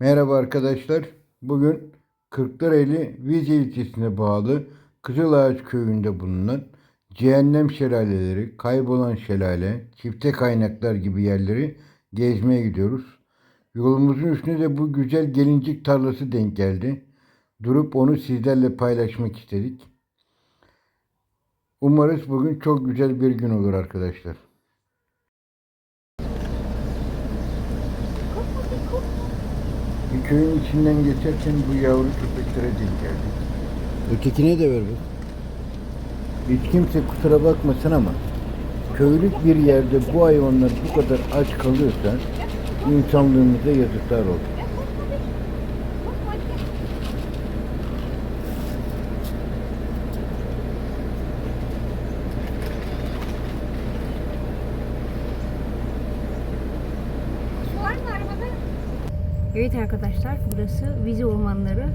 Merhaba arkadaşlar. Bugün Kırklareli Vize ilçesine bağlı Kızılağaç köyünde bulunan Cehennem Şelaleleri, Kaybolan Şelale, Çifte Kaynaklar gibi yerleri gezmeye gidiyoruz. Yolumuzun üstüne de bu güzel gelincik tarlası denk geldi. Durup onu sizlerle paylaşmak istedik. Umarız bugün çok güzel bir gün olur arkadaşlar. Bir köyün içinden geçerken bu yavru köpeklere denk geldik. Ötekine de ver bak. Hiç kimse kusura bakmasın ama köylük bir yerde bu hayvanlar bu kadar aç kalıyorsa insanlığımıza yazıklar olsun. Var mı arabada? Evet arkadaşlar burası Vize Ormanları.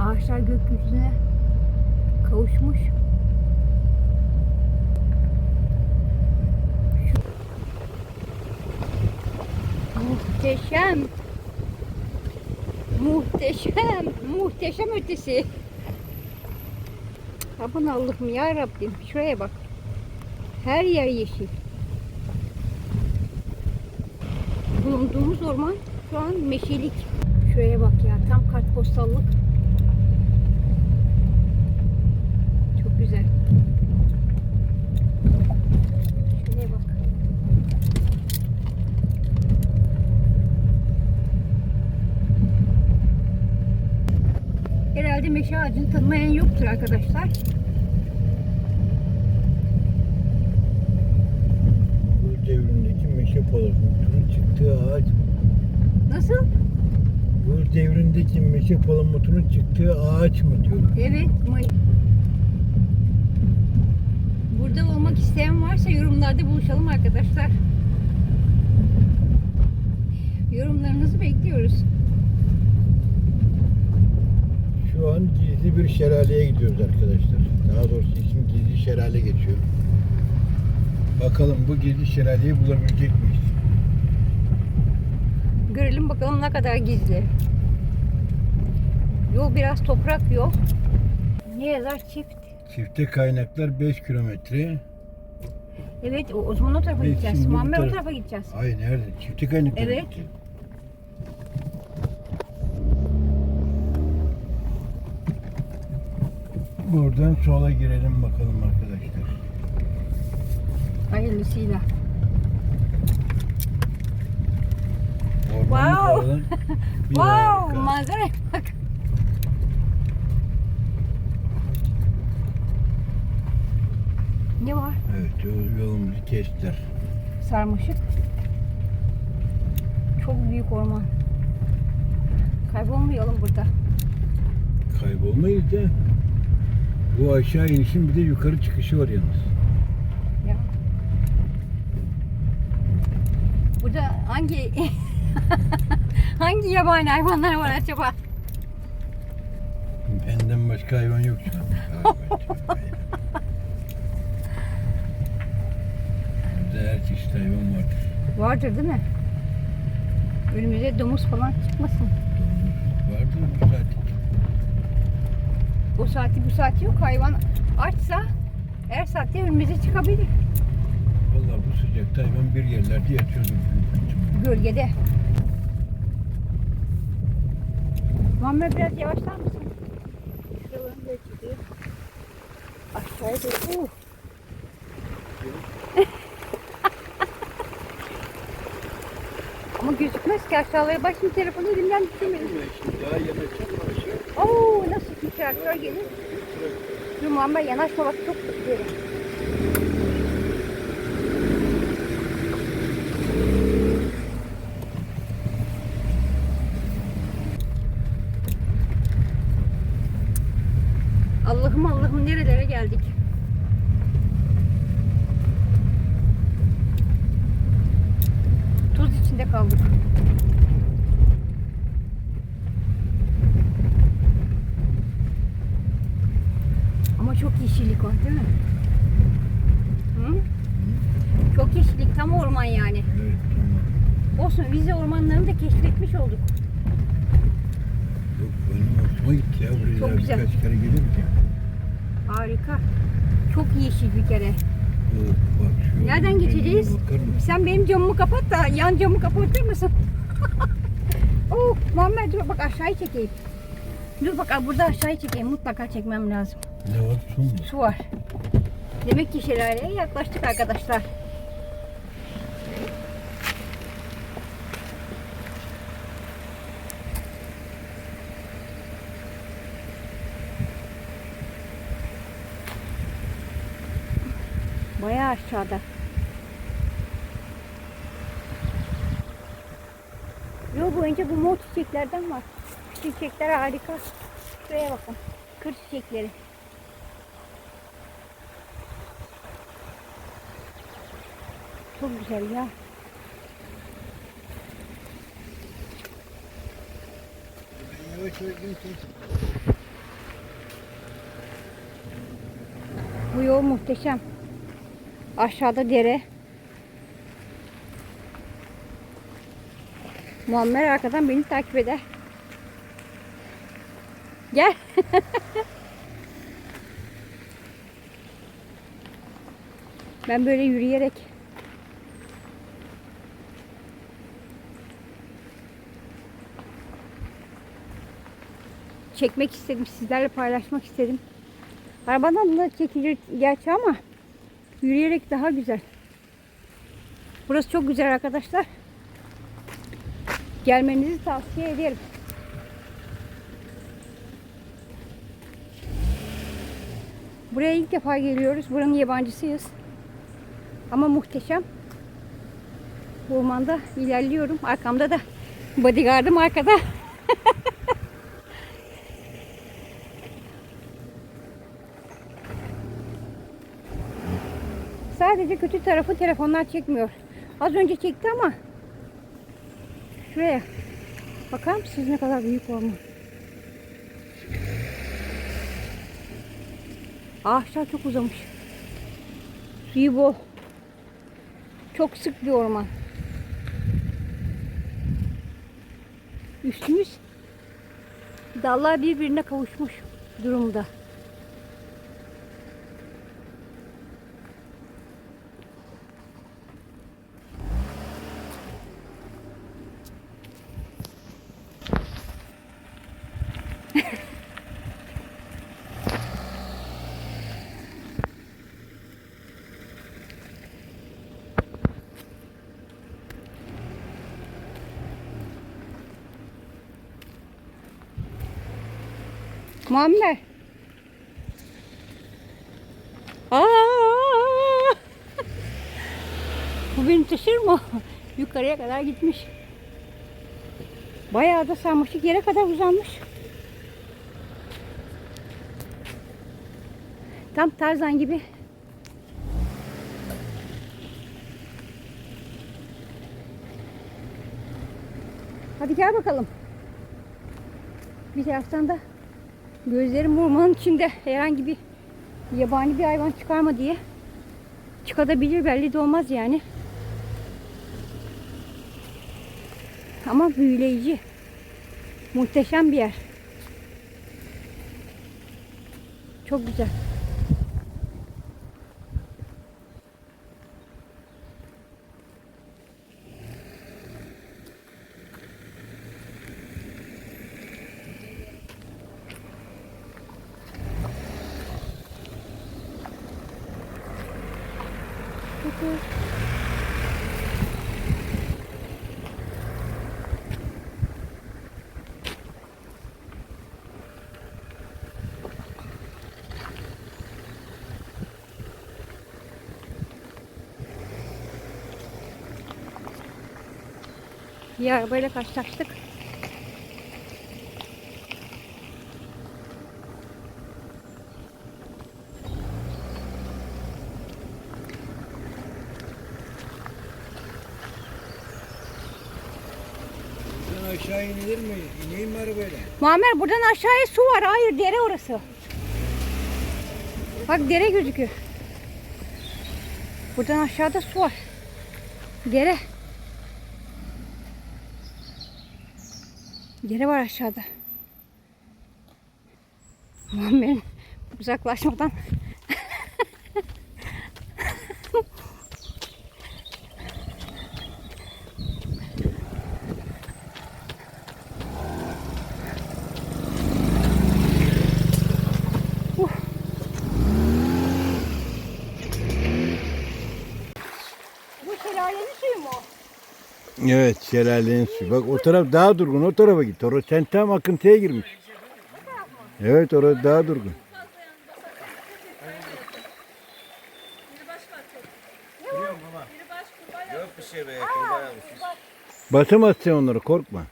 Ağaçlar gökyüzüne kavuşmuş. Muhteşem. Muhteşem. Muhteşem ötesi. Aman Allah'ım ya Rabbim. Şuraya bak. Her yer yeşil. bulunduğumuz orman şu an meşelik. Şuraya bak ya tam kartpostallık. Çok güzel. Şuraya bak. Herhalde meşe ağacını tanımayan yoktur arkadaşlar. Bu devrindeki meşe palamutunun çıktığı ağaç. Nasıl? Bu devrindeki meşe palamutunun çıktığı ağaç mı diyorum. Evet. May- Burada olmak isteyen varsa yorumlarda buluşalım arkadaşlar. Yorumlarınızı bekliyoruz. Şu an gizli bir şelaleye gidiyoruz arkadaşlar. Daha doğrusu isim gizli şelale geçiyor. Bakalım bu gizli şelaleyi bulabilecek miyiz? Görelim bakalım ne kadar gizli. Yol biraz toprak yol. Ne yazar çift? Çifte kaynaklar 5 kilometre. Evet o, o zaman o tarafa Biz gideceğiz. şimdi bu Muammer o taraf- tarafa gideceğiz. Ay nerede? Çifte kaynaklar. Evet. gitti. Buradan sola girelim bakalım arkadaşlar. Hayırlısıyla. Wow. wow harika. manzara bak. Ne var? Evet yol- yolumuzu kestiler. Sarmaşık. Çok büyük orman. Kaybolmayalım burada. Kaybolmayız da bu aşağı inişin bir de yukarı çıkışı var yalnız. Ya. Burada hangi hangi yabani hayvanlar var acaba? Benden başka hayvan yok şu an. Her çeşit hayvan vardır. Vardır değil mi? Önümüze domuz falan çıkmasın. Domuz vardır bu saatlik. O saati bu saati yok. Hayvan açsa her saatte önümüze çıkabilir. Vallahi bu sıcakta hayvan bir yerlerde yatıyordur. Gölgede. Muammer biraz yavaşlar mısın? Şuraların da çıkıyor. Aşağıya doğru. Uh. Ama gözükmez ki aşağıya bak şimdi telefonu elimden düşürmeyin. Şimdi daha yanaşacak mı aşağı? Oo nasıl bir traktör gelir? Dur Muammer yanaşma bak çok derin. Allah'ım Allah'ım nerelere geldik. Tuz içinde kaldık. Ama çok yeşillik var değil mi? Hı? Çok yeşillik tam orman yani. Evet tamam. O musun? Vize ormanlarını da keşfetmiş olduk. Hoşuma gitti ya. Buraya Çok daha güzel. birkaç kere gelir mi? Harika. Çok yeşil bir kere. Evet, bak şu Nereden geçeceğiz? Bakar mısın? Sen benim camımı kapat da yan camı kapatır mısın? oh, Muhammed dur bak aşağıyı çekeyim. Dur bak burada aşağıyı çekeyim. Mutlaka çekmem lazım. Ne var? Su mu? Su var. Demek ki şelaleye yaklaştık arkadaşlar. Bayağı aşağıda. Yol boyunca bu mor çiçeklerden var. Çiçekler harika. Şuraya bakın. Kır çiçekleri. Çok güzel ya. Bu yol muhteşem. Aşağıda dere. Muammer arkadan beni takip eder. Gel. ben böyle yürüyerek çekmek istedim. Sizlerle paylaşmak istedim. Arabadan da çekilir gerçi ama yürüyerek daha güzel. Burası çok güzel arkadaşlar. Gelmenizi tavsiye ederim. Buraya ilk defa geliyoruz. Buranın yabancısıyız. Ama muhteşem. Ormanda ilerliyorum. Arkamda da bodyguardım arkada. Sadece kötü tarafı telefonlar çekmiyor. Az önce çekti ama şuraya bakar mısınız ne kadar büyük orman. Ağaçlar çok uzamış. Suyu bol. Çok sık bir orman. Üstümüz dallar birbirine kavuşmuş durumda. Muammer. Aa! Bu beni taşır mı? Yukarıya kadar gitmiş. Bayağı da sarmaşık yere kadar uzanmış. Tam Tarzan gibi. Hadi gel bakalım. Bir taraftan da Gözlerim ormanın içinde herhangi bir yabani bir hayvan çıkarma diye. Çıkabilir belli de olmaz yani. Ama büyüleyici. Muhteşem bir yer. Çok güzel. Bir arabayla karşılaştık. aşağı inilir mi? İneyim mi arabayla? Muammer buradan aşağıya su var. Hayır dere orası. Bak dere gözüküyor. Buradan aşağıda su var. Dere. Dere var aşağıda. Muammer'in uzaklaşmadan Evet şelalenin suyu. Bak o taraf daha durgun. O tarafa git. Orası sen tam akıntıya girmiş. Evet orası daha durgun. Yok bir şey be. Kurbağa yavrusu. Basamaz sen onları korkma.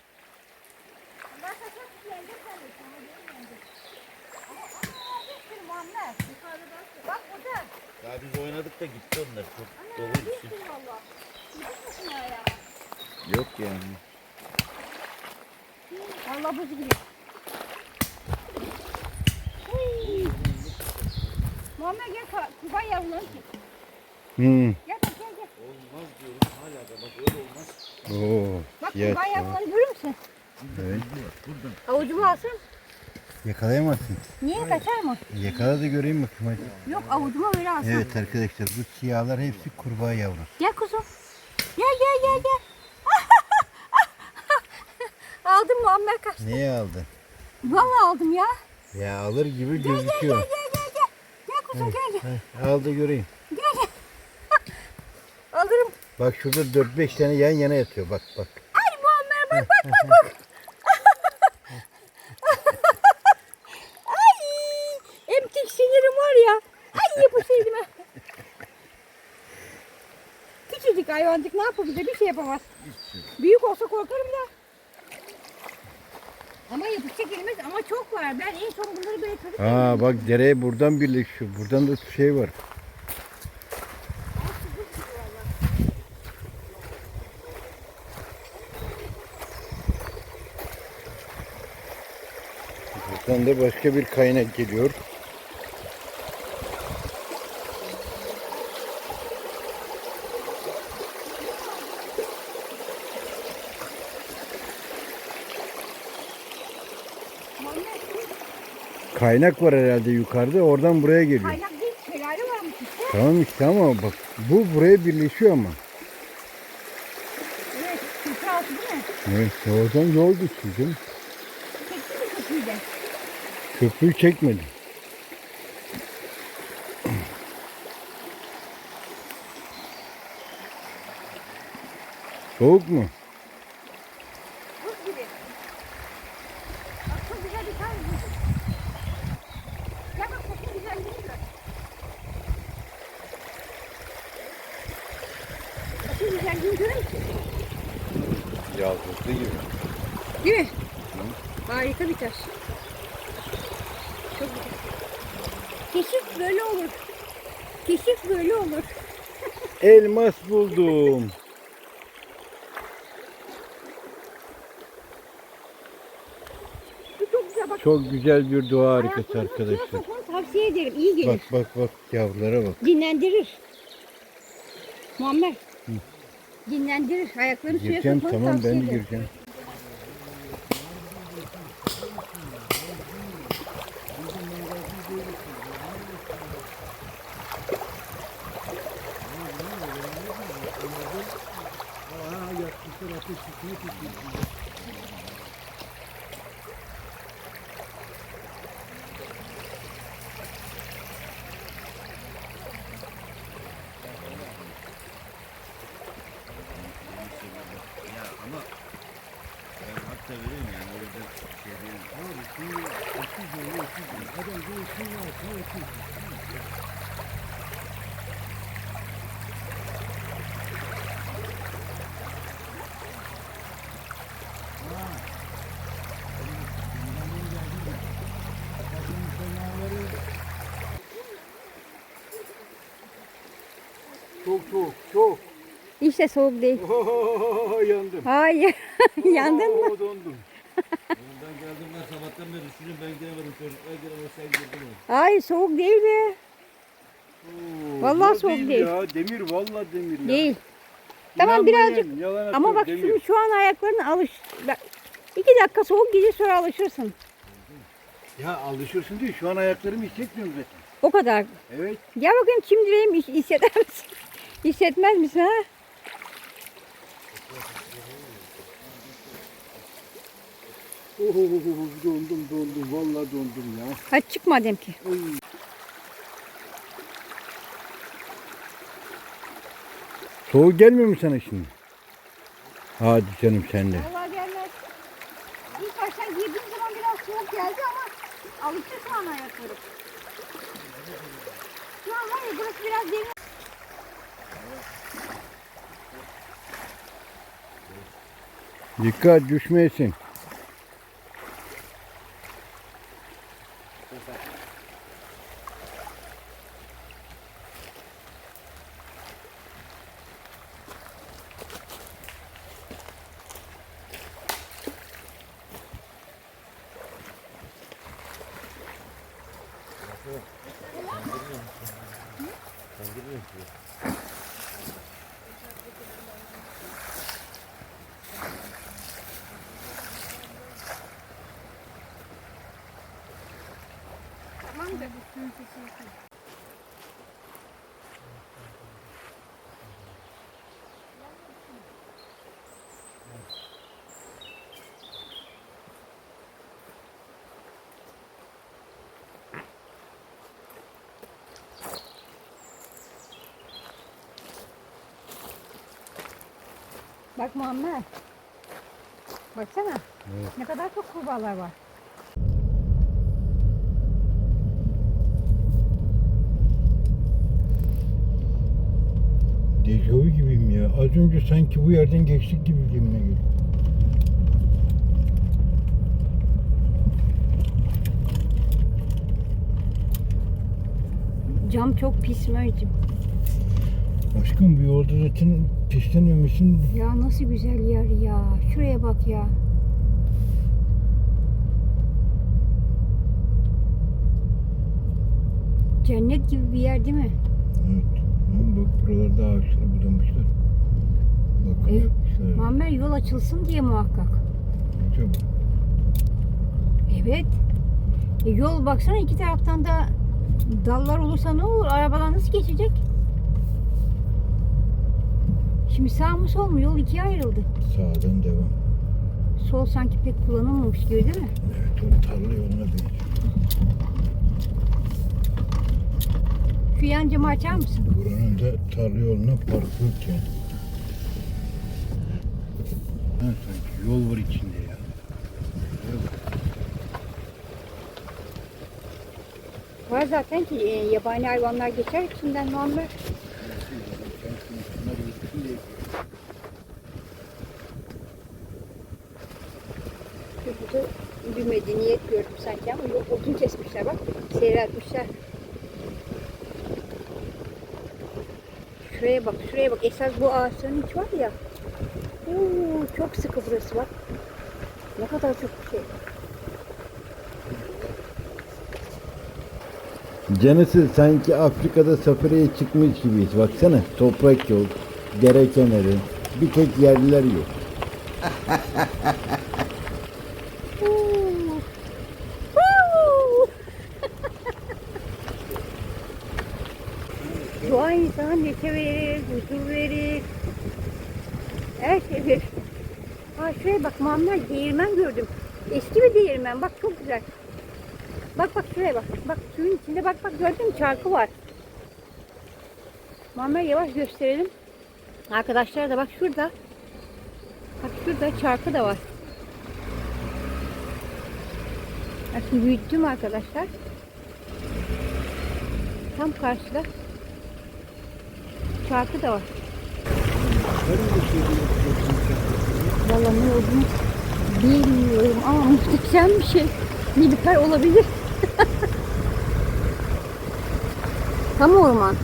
Bak burada. Daha biz oynadık da gitti onlar. Çok doluydu. şimdi. Valla. Gitmesin ya ya. Yok yani. Allah buz gibi. Uy. Muhammed gel ka- kurban yavrularını çek. Hmm. Gel bak gel gel. Olmaz diyorum hala da bak öyle olmaz. Oo. Bak görür müsün? Evet. Avucumu alsın. Yakalayamazsın. Niye kaçar mı? Yakala da göreyim bakayım hadi. Yok avucuma böyle alsın. Evet arkadaşlar bu siyahlar hepsi kurbağa yavrusu. Gel kuzum. Gel gel gel gel. aldım Muammer kaçtı. Neye aldın? Vallahi aldım ya. Ya alır gibi Gel gözüküyor. gel gel gel. Gel kuzum gel gel. Heh, Al da göreyim. Gel gel. Alırım. Bak şurada 4-5 tane yan yana yatıyor. Bak bak. Ay Muammer bak bak bak bak. Ay hem tiksinirim var ya. Ay yapışıydım ha. Küçücük hayvancık ne yapabilir? Bir şey yapamaz. Büyük olsa korkarım da. Ama yapışacak elimiz ama çok var. Ben en son bunları böyle çocuk Aa bak dereye buradan birleşiyor. Buradan da şey var. Buradan da başka bir kaynak geliyor. Kaynak var herhalde yukarıda. Oradan buraya geliyor. Kaynak değil, şelale varmış işte. Tamam işte ama bak bu buraya birleşiyor ama. Evet, filtre altı değil mi? Evet, oradan yol geçiyor canım. Çekti mi köpüğü de? Köprüyü çekmedi. Soğuk mu? Buz gibi. Bak çok güzel bir tane buz. Ya bak çok güzel değil mi? Çok güzelliğini görür müsün? Yazlıklı gibi. Değil mi? Harika bir taş. Çok güzel. Keşif böyle olur. Keşif böyle olur. Elmas buldum. Bu çok güzel bak. Çok güzel bir doğa suya arkadaşlar. tavsiye ederim. İyi gelir. Bak bak bak yavrulara bak. Dinlendirir. Muammer. Dinlendirir. Ayaklarını suya Gireceğim sokmanı tamam tavsiye ben de ederim. gireceğim. Ya ama ben hatta vereyim yani öyle bir şey değil. Çok soğuk çok. İşte soğuk değil. Oh, yandım. Hayır. Yandın mı? Oh, dondum. Ben geldim ben sabahtan beri düşünüyorum ben gidemedim çocuklar giremez sen girdin? Hayır soğuk değil be. Oo, Vallahi ya soğuk değil. Ya demir vallahi demir ya. Değil. Tamam İnanmayın, birazcık yalan ama bak demir. şimdi şu an ayaklarına alış. Bak, İki dakika soğuk gelir sonra alışırsın. Ya alışırsın diye şu an ayaklarımı hissetmiyorum zaten. O kadar. Evet. Gel bakayım çimdireyim hisseder misin? Hissetmez misin ha? Oh, dondum dondum vallahi dondum ya. Hadi çık madem ki. Oy. Soğuk gelmiyor mu sana şimdi? Hadi canım sen de. Vallahi gelmez. İlk başta girdiğim zaman biraz soğuk geldi ama alıştı an ayaklarım. Şu an var ya burası biraz derin. Dikkat düşmeyesin. Bak Muammer. Baksana. Ne kadar çok kurbağalar var. Dejavu gibiyim ya. Az önce sanki bu yerden geçtik gibi gibime geliyor. Cam çok pis Mert'ciğim. Aşkım bu yolda zaten pislenmemişsin. Ya nasıl güzel yer ya. Şuraya bak ya. Cennet gibi bir yer değil mi? Evet. Ama bak buralarda ağaçları budamışlar. Bakın Evet. yapmışlar. Muammer yol açılsın diye muhakkak. Acaba. Evet. E, yol baksana iki taraftan da dallar olursa ne olur? Arabalar nasıl geçecek? Şimdi sağ mı sol mu? Yol ikiye ayrıldı. Sağdan devam. Sol sanki pek kullanılmamış gibi değil mi? Evet o tarla yoluna benziyor. Şu yan camı açar mısın? Buranın da tarla yoluna park yok yani. Ha, sanki yol var içinde ya. Var zaten ki e, yabani hayvanlar geçer içinden Muammer. Burada bir medeniyet gördüm sanki ama yok odun kesmişler bak. Seyreltmişler. Şuraya bak, şuraya bak. Esas bu ağaçların içi var ya. Oo, çok sıkı burası bak. Ne kadar çok şey. Canısı sanki Afrika'da safariye çıkmış gibiyiz. Baksana toprak yok, dere kenarı, bir tek yerliler yok. Muammer değirmen gördüm. Eski bir değirmen bak çok güzel. Bak bak şuraya bak. Bak suyun içinde bak bak gördün mü çarkı var. Muammer yavaş gösterelim. Arkadaşlar da bak şurada. Bak şurada çarkı da var. Bak şimdi büyüttüm arkadaşlar. Tam karşıda çarkı da var. Vallahi ne olduğunu bilmiyorum ama muhteşem bir şey. Nilüfer olabilir. Tam orman.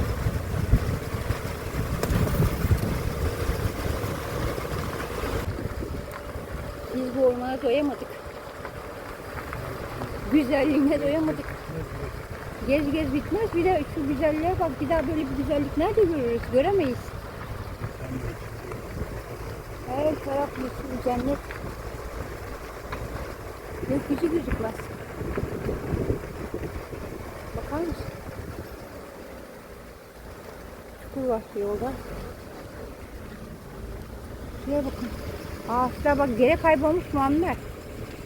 Biz bu ormana doyamadık. Güzelliğine doyamadık. Gez gez bitmez. Bir de şu güzelliğe bak. Bir daha böyle bir güzellik nerede görürüz? Göremeyiz. Her taraf yeşil cennet. Gökyüzü gözükmez. Bakar mısın? Çukur var yolda. Şuraya bakın. Ağaçlar bak gene kaybolmuş Muammer.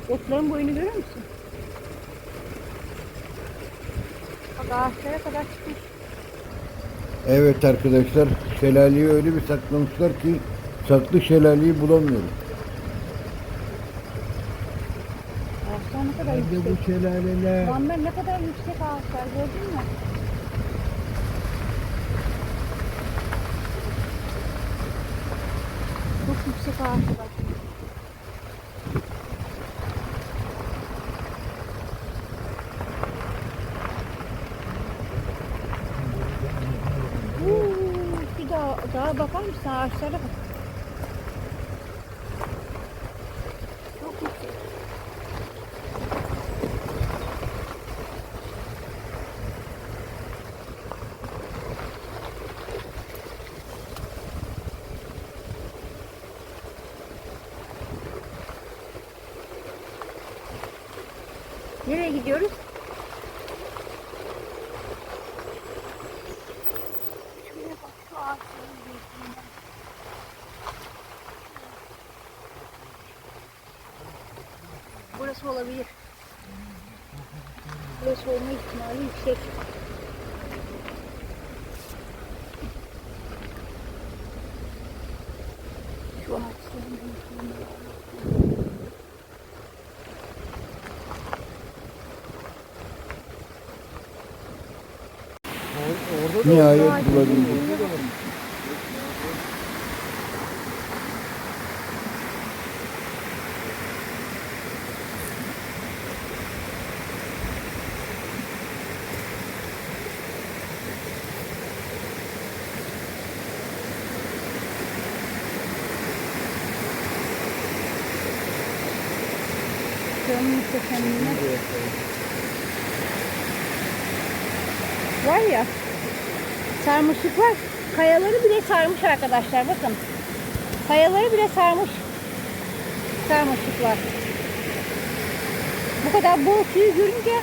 Otların boyunu görüyor musun? Bak ağaçlara kadar çıkmış. Evet arkadaşlar şelaleyi öyle bir saklamışlar ki saklı şelaleyi bulamıyoruz. Ağaçlar ne kadar Nerede yüksek. bu şelaleler? Muammer ne kadar yüksek ağaçlar gördün mü? Çok yüksek ağaçlar. Uuu, bir daha, daha bakar mısın ağaçlara bak. Nereye gidiyoruz? Şuraya bak şu ağaçların büyüklüğüne. Burası olabilir. Burası olma ihtimali yüksek. Şu ağaçların büyüklüğüne. Nihayet bulabildik. Şuranın muhteşemliğine. Var ya sarmışlıklar kayaları bile sarmış arkadaşlar bakın. Kayaları bile sarmış. Sarmışlıklar. Bu kadar bol suyu görünce